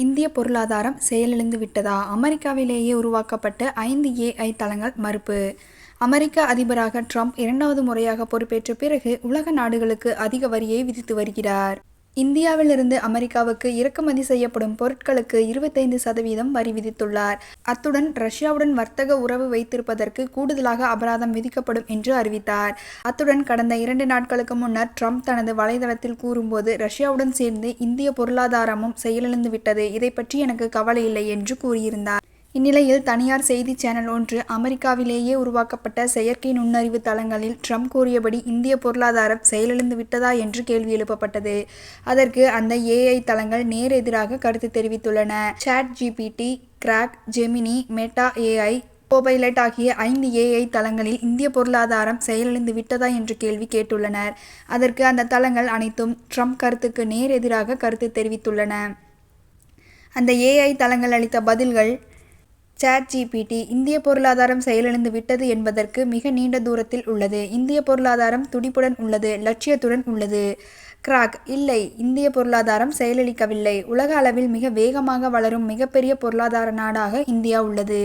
இந்திய பொருளாதாரம் செயலிழந்து விட்டதா? அமெரிக்காவிலேயே உருவாக்கப்பட்ட ஐந்து ஏஐ தளங்கள் மறுப்பு. அமெரிக்க அதிபராக ட்ரம்ப் இரண்டாவது முறையாக பொறுப்பேற்ற பிறகு உலக நாடுகளுக்கு அதிக வரியை விதித்து வருகிறார். இந்தியாவிலிருந்து அமெரிக்காவுக்கு இறக்குமதி செய்யப்படும் பொருட்களுக்கு இருபத்தைந்து சதவீதம் வரி விதித்துள்ளார். அத்துடன் ரஷ்யாவுடன் வர்த்தக உறவு வைத்திருப்பதற்கு கூடுதலாக அபராதம் விதிக்கப்படும் என்று அறிவித்தார். அத்துடன் கடந்த இரண்டு நாட்களுக்கு முன்னர் ட்ரம்ப் தனது வலைதளத்தில் கூறும்போது ரஷ்யாவுடன் சேர்ந்து இந்திய பொருளாதாரமும் செயலிழந்து விட்டது இதை பற்றி எனக்கு கவலை இல்லை என்று கூறியிருந்தார். இந்நிலையில் தனியார் செய்தி சேனல் ஒன்று அமெரிக்காவிலேயே உருவாக்கப்பட்ட செயற்கை நுண்ணறிவு தளங்களில் ட்ரம்ப் கூறியபடி இந்திய பொருளாதாரம் செயலிழந்து விட்டதா என்று கேள்வி எழுப்பப்பட்டது. அதற்கு அந்த ஏஐ தளங்கள் நேர் எதிராக கருத்து தெரிவித்துள்ளன. Chat GPT Grok Gemini Meta AI Copilot ஆகிய ஐந்து ஏஐ தளங்களில் இந்திய பொருளாதாரம் செயலிழந்து விட்டதா என்று கேள்வி கேட்டுள்ளனர். அதற்கு அந்த தளங்கள் அனைத்தும் ட்ரம்ப் கருத்துக்கு நேர் எதிராக கருத்து தெரிவித்துள்ளன. அந்த ஏஐ தளங்கள் அளித்த பதில்கள் சேட் ஜிபிடி இந்திய பொருளாதாரம் செயலிழந்து விட்டது என்பதற்கு மிக நீண்ட தூரத்தில் உள்ளது. இந்திய பொருளாதாரம் துடிப்புடன் உள்ளது லட்சியத்துடன் உள்ளது. கிராக் இல்லை இந்திய பொருளாதாரம் செயலளிக்கவில்லை. உலக அளவில் மிக வேகமாக வளரும் மிகப்பெரிய பொருளாதார நாடாக இந்தியா உள்ளது.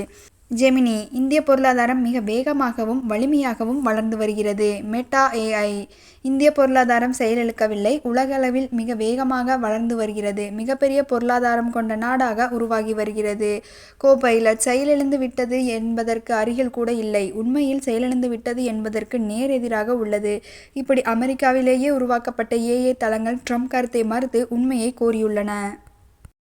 ஜெமினி இந்திய பொருளாதாரம் மிக வேகமாகவும் வலிமையாகவும் வளர்ந்து வருகிறது. மெட்டா ஏஐ இந்திய பொருளாதாரம் செயலிழக்கவில்லை உலகளவில் மிக வேகமாக வளர்ந்து வருகிறது. மிகப்பெரிய பொருளாதாரம் கொண்ட நாடாக உருவாகி வருகிறது. கோபைலட் செயலிழந்து விட்டது என்பதற்கு அருகில் கூட இல்லை. உண்மையில் செயலிழந்து விட்டது என்பதற்கு நேர் எதிராக உள்ளது. இப்படி அமெரிக்காவிலேயே உருவாக்கப்பட்ட ஏஏ தளங்கள் ட்ரம்ப் கருத்தை மறுத்து உண்மையை கோரியுள்ளன.